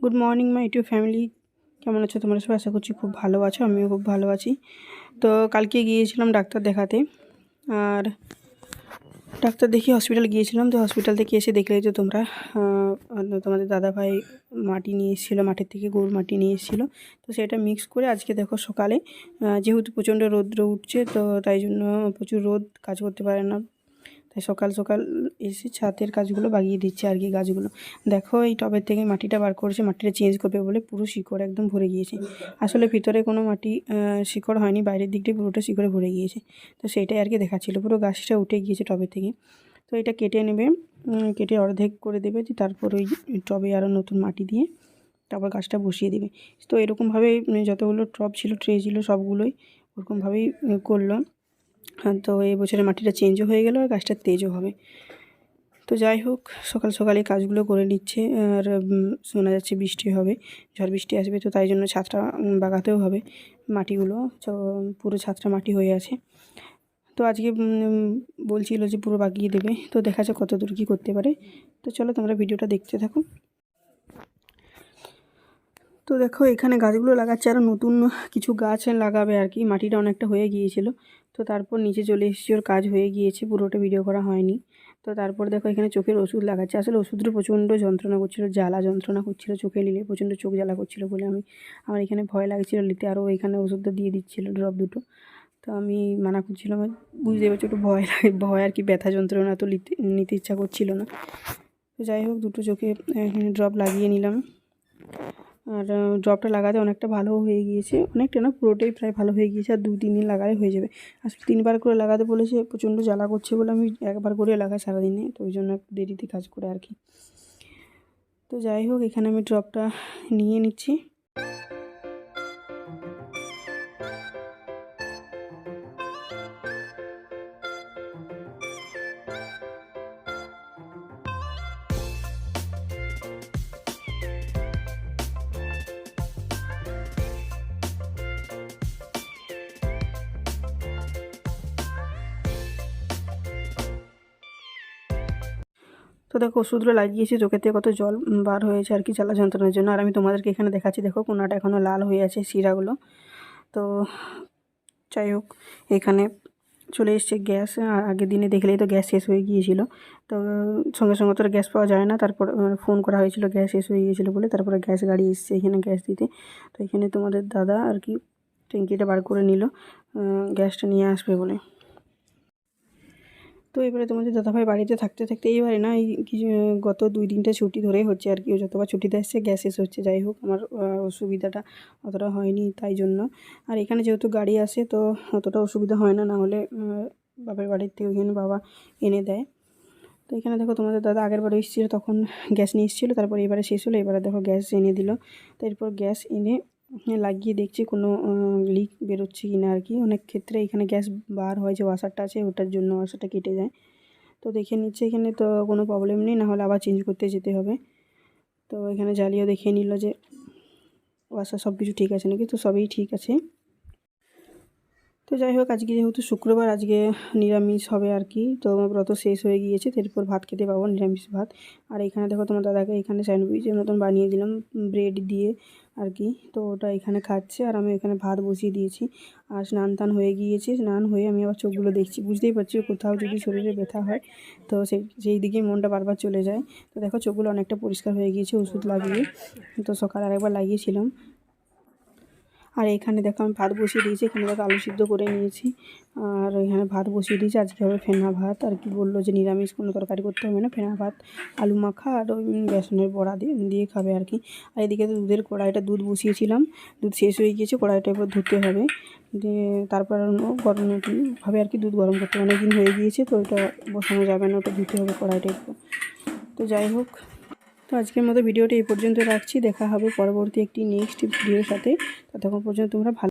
Good morning my YouTube family কেমন আছো তোমরা সবাই? আশা করছি খুব ভালো আছো, আমিও খুব ভালো আছি। তো কালকে গিয়েছিলাম ডাক্তার দেখাতে, আর ডাক্তার দেখিয়ে হসপিটাল গিয়েছিলাম। তো হসপিটাল থেকে এসে দেখলে যে তোমরা তোমাদের দাদাভাই মাটি নিয়ে এসেছিল, মাঠের থেকে গরুর মাটি নিয়ে এসেছিল। তো সেটা মিক্স করে আজকে দেখো সকালে যেহেতু প্রচণ্ড রৌদ্র উঠছে, তো তাই জন্য প্রচুর রোদ কাজ করতে পারে না। সকাল সকাল এসে ছাতের কাজগুলো বাগিয়ে দিচ্ছে আর কি গাছগুলো। দেখো এই টবের থেকে মাটিটা বার করেছে, মাটিটা চেঞ্জ করবে বলে পুরো শিকড় একদম ভরে গিয়েছে। আসলে ভিতরে কোনো মাটি শিকড় হয়নি, বাইরের দিকটাই পুরোটা শিকড়ে ভরে গিয়েছে। তো সেইটাই আর কি দেখাচ্ছিল, পুরো গাছটা উঠে গিয়েছে টবের থেকে। তো এটা কেটে নেবে কেটে অর্ধেক করে দেবে, দিয়ে তারপর ওই টবে আরও নতুন মাটি দিয়ে তারপর গাছটা বসিয়ে দেবে। তো এরকমভাবে যতগুলো টব ছিল, ট্রে ছিল, সবগুলোই ওরকমভাবেই করল। তো এই বছরের মাটিটা চেঞ্জও হয়ে গেল আর গাছটা তেজও হবে। তো যাই হোক, সকাল সকালে কাজগুলো করে নিচ্ছে আর শোনা যাচ্ছে বৃষ্টি হবে, ঝড় বৃষ্টি আসবে, তো তাই জন্য ছাদটা বাগাতেও হবে মাটিগুলো। পুরো ছাদটা মাটি হয়ে আছে। তো আজকে বলছিল যে পুরো বাগিয়ে দেবে, তো দেখা যাক কত দূর কী করতে পারে। তো চলো তোমরা ভিডিওটা দেখতে থাকো। তো দেখো, এখানে গাছগুলো লাগাচ্ছে আরও নতুন কিছু গাছ লাগাবে আর কি। মাটিটা অনেকটা হয়ে গিয়েছিল। তো তারপর নিচে চলে এসেছি, ওর কাজ হয়ে গিয়েছে, পুরোটা ভিডিও করা হয়নি। তো তারপর দেখো, এখানে চোখের ওষুধ লাগাচ্ছে। আসলে ওষুধটা প্রচণ্ড যন্ত্রণা করছিল, জ্বালা যন্ত্রণা করছিল চোখে, নিলে প্রচণ্ড চোখ জ্বালা করছিল বলে আমি, আমার এখানে ভয় লাগছিল নিতে। আরও এখানে ওষুধটা দিয়ে দিচ্ছিল ড্রপ দুটো। তো আমি মানা করছিলাম, বুঝতে পারছি, একটু ভয় লাগে, ভয় আর কি, ব্যথা যন্ত্রণা তো নিতে নিতে ইচ্ছা করছিল না। তো যাই হোক, দুটো চোখে ড্রপ লাগিয়ে নিলাম। আর জবটা লাগাতে অনেকটা ভালো হয়ে গিয়েছে। অনেকটা না, পুরোটাই প্রায় ভালো হয়ে গিয়েছে। আর দু তিন দিন লাগালে হয়ে যাবে। আসলে তিনবার করে লাগাতে বলেছে, প্রচণ্ড জ্বালা করছে বলে আমি একবার করে লাগাই সারাদিনে। তো ওই জন্য দেরিতে কাজ করে আর কি। তো যাই হোক, এখানে আমি ড্রপটা নিয়ে নিচ্ছি। তো দেখো, ওষুধগুলো লাগিয়েছি, চোখের থেকে কত জল বার হয়েছে আর কি জ্বালা যন্ত্রণার জন্য। আর আমি তোমাদেরকে এখানে দেখাচ্ছি, দেখো, কোনাটা এখনও লাল হয়ে আছে শিরাগুলো। তো যাই হোক, এখানে চলে এসছে গ্যাস। আগের দিনে দেখলেই তো গ্যাস শেষ হয়ে গিয়েছিল। তো সঙ্গে সঙ্গে তো গ্যাস পাওয়া যায় না। তারপর ফোন করা হয়েছিল, গ্যাস শেষ হয়ে গিয়েছিল বলে। তারপরে গ্যাস গাড়ি এসছে এখানে গ্যাস দিতে। তো এখানে তোমাদের দাদা আর কি ট্যাঙ্কিটা বার করে নিল। গ্যাসটা নিয়ে আসবে বলে। তো এবারে তোমাদের দাদাভাই বাড়িতে থাকতে থাকতে এইবারে না এই কিছু গত দুই দিনটা ছুটি ধরেই হচ্ছে আর কি, ও যতবার ছুটিতে আসছে গ্যাস শেষ হচ্ছে, যাই হোক আমার অসুবিধাটা অতটা হয়নি তাই জন্য। আর এখানে যেহেতু গাড়ি আসে তো অতটা অসুবিধা হয় না না হলে বাপের বাড়ির থেকে ওইখানে বাবা এনে দেয়। তো এখানে দেখো তোমাদের দাদা আগের বারে এসেছিল, তখন গ্যাস নিয়ে এসেছিল, তারপর এবারে শেষ হলো, এবারে দেখো গ্যাস এনে দিল। তো এরপর গ্যাস এনে লাগিয়ে দেখছি কোনো লিক বেরোচ্ছে কি না আর কি। অনেক ক্ষেত্রে এখানে গ্যাস বার হয় যে ওয়াশারটা আছে, ওটার জন্য ওয়াশারটা কেটে যায়। তো দেখে নিচ্ছে এখানে তো কোনো প্রবলেম নেই, নাহলে আবার চেঞ্জ করতে যেতে হবে। তো এখানে জ্বালিয়েও দেখিয়ে নিল যে ওয়াশার সব কিছু ঠিক আছে নাকি? তো সবই ঠিক আছে। তো যাই হোক, আজকে যেহেতু শুক্রবার, আজকে নিরামিষ হবে আর কি। তো আমার ব্রত শেষ হয়ে গিয়েছে তারপর ভাত খেতে পাবো, নিরামিষ ভাত। আর এখানে দেখো তোমার দাদাকে এখানে স্যান্ডউইচের মতন বানিয়ে দিলাম, ব্রেড দিয়ে আর কি। তো ওটা এখানে খাচ্ছে আর আমি এখানে ভাত বসিয়ে দিয়েছি। আর স্নান টান হয়ে গিয়েছে, স্নান হয়ে আমি আবার চোখগুলো দেখছি। বুঝতেই পারছি কোথাও যদি শরীরে ব্যথা হয়, তো সেই সেই দিকেই মনটা বারবার চলে যায়। তো দেখো চোখগুলো অনেকটা পরিষ্কার হয়ে গিয়েছে, ওষুধ লাগিয়ে। তো সকাল আরেকবার লাগিয়েছিলাম। আর এখানে দেখো আমি ভাত বসিয়ে দিয়েছি, এখানে দেখো আলু সিদ্ধ করে নিয়েছি। আর এখানে ভাত বসিয়ে দিয়েছি, আজকে হবে ফেনা ভাত। আর কি বলল যে নিরামিষ কোনো তরকারি করতে হবে না, ফেনা ভাত, আলু মাখা আর ওই বেসনের বড়া দিয়ে দিয়ে খাবে আর কি। আর এদিকে তো দুধের কড়াইটা দুধ বসিয়েছিলাম, দুধ শেষ হয়ে গিয়েছে, কড়াইটা এবার ধুতে হবে। দিয়ে তারপর গরম ভাবে আর কি দুধ গরম করতে অনেক দিন হয়ে গিয়েছে তো ওটা বসানো যাবে না, ওটা ধুতে হবে কড়াইটা একটু। তো যাই হোক। তো আজকের মতো ভিডিওটা এই পর্যন্ত রাখছি। দেখা হবে পরবর্তী একটি নেক্সট ভিডিওর সাথে। ততক্ষণ পর্যন্ত তোমরা ভালো